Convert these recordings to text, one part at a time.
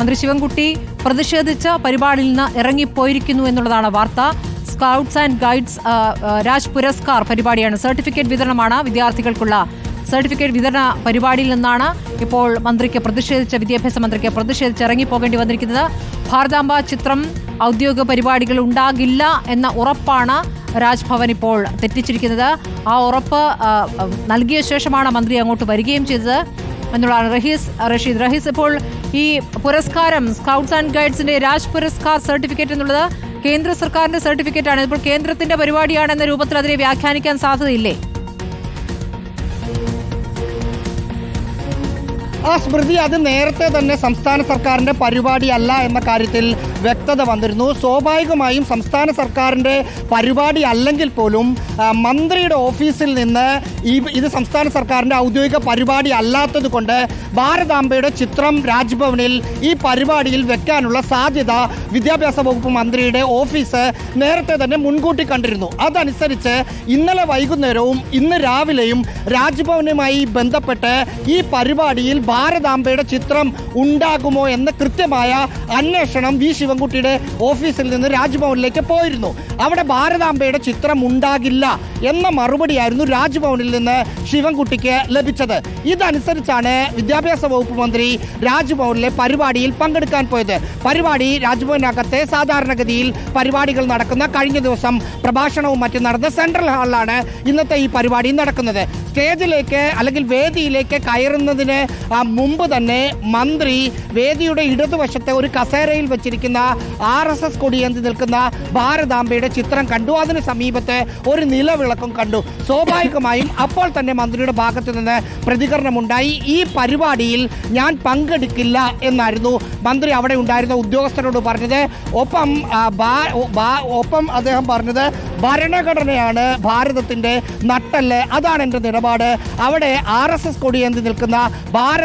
മന്ത്രി ശിവൻകുട്ടി പ്രതിഷേധിച്ച പരിപാടിയിൽ നിന്ന് ഇറങ്ങിപ്പോയിരിക്കുന്നു എന്നുള്ളതാണ് വാർത്ത. Scouts and guides Raj Puraskar പരിപാടിയാണ്. സർട്ടിഫിക്കറ്റ് വിതരണമാണ് വിദ്യാർത്ഥികൾക്കുള്ള. സർട്ടിഫിക്കറ്റ് വിതരണ പരിപാടിയിൽ നിന്നാണ് ഇപ്പോൾ മന്ത്രിക്ക് പ്രതിഷേധിച്ച വിദ്യാഭ്യാസ മന്ത്രിക്ക് പ്രതിഷേധിച്ച് ഇറങ്ങിപ്പോകേണ്ടി വന്നിരിക്കുന്നത്. ഭാരതാംബ ചിത്രം ഔദ്യോഗിക പരിപാടികൾ ഉണ്ടാകില്ല എന്ന ഉറപ്പാണ് രാജ്ഭവൻ ഇപ്പോൾ തെറ്റിച്ചിരിക്കുന്നത്. ആ ഉറപ്പ് നൽകിയ ശേഷമാണ് മന്ത്രി അങ്ങോട്ട് വരികയും ചെയ്തത്. എന്നുള്ളതാണ് റഹീസ് റഷീദ്. റഹീസ് ഇപ്പോൾ ഈ പുരസ്കാരം സ്കൗട്ട്സ് ആൻഡ് ഗൈഡ്സിന്റെ രാജ് പുരസ്കാർ സർട്ടിഫിക്കറ്റ് എന്നുള്ളത് കേന്ദ്ര സർക്കാരിന്റെ സർട്ടിഫിക്കറ്റ് ആണ് ഇപ്പോൾ കേന്ദ്രത്തിന്റെ പരിപാടിയാണെന്ന രൂപത്തിൽ അതിനെ വ്യാഖ്യാനിക്കാൻ സാധ്യതയില്ലേ? ആ സ്മൃതി അത് നേരത്തെ തന്നെ സംസ്ഥാന സർക്കാരിന്റെ പരിപാടിയല്ല എന്ന കാര്യത്തിൽ വ്യക്തത വന്നിരുന്നു. സ്വാഭാവികമായും സംസ്ഥാന സർക്കാരിന്റെ പരിപാടി അല്ലെങ്കിൽ പോലും മന്ത്രിയുടെ ഓഫീസിൽ നിന്ന് ഈ ഇത് സംസ്ഥാന സർക്കാരിന്റെ ഔദ്യോഗിക പരിപാടി അല്ലാത്തത് കൊണ്ട് ഭാരതാംബയുടെ ചിത്രം രാജ്ഭവനിൽ ഈ പരിപാടിയിൽ വെക്കാനുള്ള സാധ്യത വിദ്യാഭ്യാസ വകുപ്പ് മന്ത്രിയുടെ ഓഫീസ് നേരത്തെ തന്നെ മുൻകൂട്ടി കണ്ടിരുന്നു. അതനുസരിച്ച് ഇന്നലെ വൈകുന്നേരവും ഇന്ന് രാവിലെയും രാജ്ഭവനുമായി ബന്ധപ്പെട്ട് ഈ പരിപാടിയിൽ ഭാരതാംബയുടെ ചിത്രം ഉണ്ടാകുമോ എന്ന കൃത്യമായ അന്വേഷണം വി ശിവൻകുട്ടിയുടെ ഓഫീസിൽ നിന്ന് രാജ്ഭവനിലേക്ക് പോയിരുന്നു. അവിടെ ഭാരതാംബയുടെ ചിത്രം ഉണ്ടാകില്ല എന്ന മറുപടിയായിരുന്നു രാജ്ഭവനിൽ നിന്ന് ശിവൻകുട്ടിക്ക് ലഭിച്ചത്. ഇതനുസരിച്ചാണ് വിദ്യാഭ്യാസ വകുപ്പ് മന്ത്രി രാജ്ഭവനിലെ പരിപാടിയിൽ പങ്കെടുക്കാൻ പോയത്. പരിപാടി രാജ്ഭവനകത്തെ സാധാരണഗതിയിൽ പരിപാടികൾ നടക്കുന്ന കഴിഞ്ഞ ദിവസം പ്രഭാഷണവും മറ്റും നടന്ന സെൻട്രൽ ഹാളിലാണ് ഇന്നത്തെ ഈ പരിപാടി നടക്കുന്നത്. സ്റ്റേജിലേക്ക് അല്ലെങ്കിൽ വേദിയിലേക്ക് കയറുന്നതിന് മുമ്പ് തന്നെ മന്ത്രി വേദിയുടെ ഇടതുവശത്തെ ഒരു കസേരയിൽ വെച്ചിരിക്കുന്ന ആർ എസ് എസ് കൊടിയേന്തി നിൽക്കുന്ന ഭാരതാംബയുടെ ചിത്രം കണ്ടു. അതിന് സമീപത്തെ ഒരു നിലവിളക്കും കണ്ടു. സ്വാഭാവികമായും അപ്പോൾ തന്നെ മന്ത്രിയുടെ ഭാഗത്ത് നിന്ന് പ്രതികരണമുണ്ടായി. ഈ പരിപാടിയിൽ ഞാൻ പങ്കെടുക്കില്ല എന്നായിരുന്നു മന്ത്രി അവിടെ ഉണ്ടായിരുന്ന ഉദ്യോഗസ്ഥരോട് പറഞ്ഞത്. ഒപ്പം ഒപ്പം അദ്ദേഹം പറഞ്ഞത് ഭരണഘടനയാണ് ഭാരതത്തിന്റെ നട്ടൽ അതാണ് എന്റെ നിലപാട്. അവിടെ ആർ എസ് എസ് കൊടിയേന്തി നിൽക്കുന്ന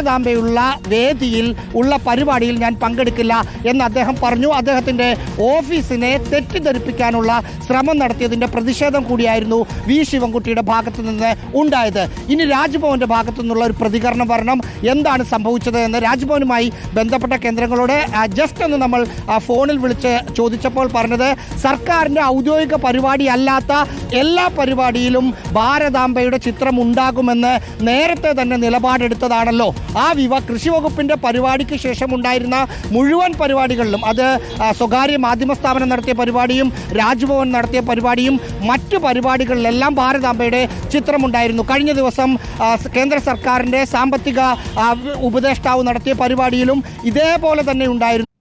ഭാരതാംബയുള്ള വേദിയിൽ ഉള്ള പരിപാടിയിൽ ഞാൻ പങ്കെടുക്കില്ല എന്ന് അദ്ദേഹം പറഞ്ഞു. അദ്ദേഹത്തിന്റെ ഓഫീസിനെ തെറ്റിദ്ധരിപ്പിക്കാനുള്ള ശ്രമം നടത്തിയതിന്റെ പ്രതിഷേധം കൂടിയായിരുന്നു വി ശിവൻകുട്ടിയുടെ ഭാഗത്തു നിന്ന് ഉണ്ടായത്. ഇനി രാജ്ഭവന്റെ ഭാഗത്തു നിന്നുള്ള ഒരു പ്രതികരണം വരണം. എന്താണ് സംഭവിച്ചത് എന്ന് രാജ്ഭവനുമായി ബന്ധപ്പെട്ട കേന്ദ്രങ്ങളോട് ജസ്റ്റ് ഒന്ന് നമ്മൾ ഫോണിൽ വിളിച്ച് ചോദിച്ചപ്പോൾ പറഞ്ഞത് സർക്കാരിന്റെ ഔദ്യോഗിക പരിപാടി അല്ലാത്ത എല്ലാ പരിപാടിയിലും ഭാരതാംബയുടെ ചിത്രം ഉണ്ടാകുമെന്ന് നേരത്തെ തന്നെ നിലപാടെടുത്തതാണല്ലോ. ആ വിവ കൃഷി വകുപ്പിന്റെ പരിപാടിക്ക് ശേഷം ഉണ്ടായിരുന്ന മുഴുവൻ പരിപാടികളിലും അത് സ്വകാര്യ മാധ്യമ സ്ഥാപനം നടത്തിയ പരിപാടിയും രാജ്ഭവൻ നടത്തിയ പരിപാടിയും മറ്റു പരിപാടികളിലെല്ലാം ഭാരതാംബയുടെ ചിത്രമുണ്ടായിരുന്നു. കഴിഞ്ഞ ദിവസം കേന്ദ്ര സർക്കാരിന്റെ സാമ്പത്തിക ഉപദേഷ്ടാവ് നടത്തിയ പരിപാടിയിലും ഇതേപോലെ തന്നെ ഉണ്ടായിരുന്നു.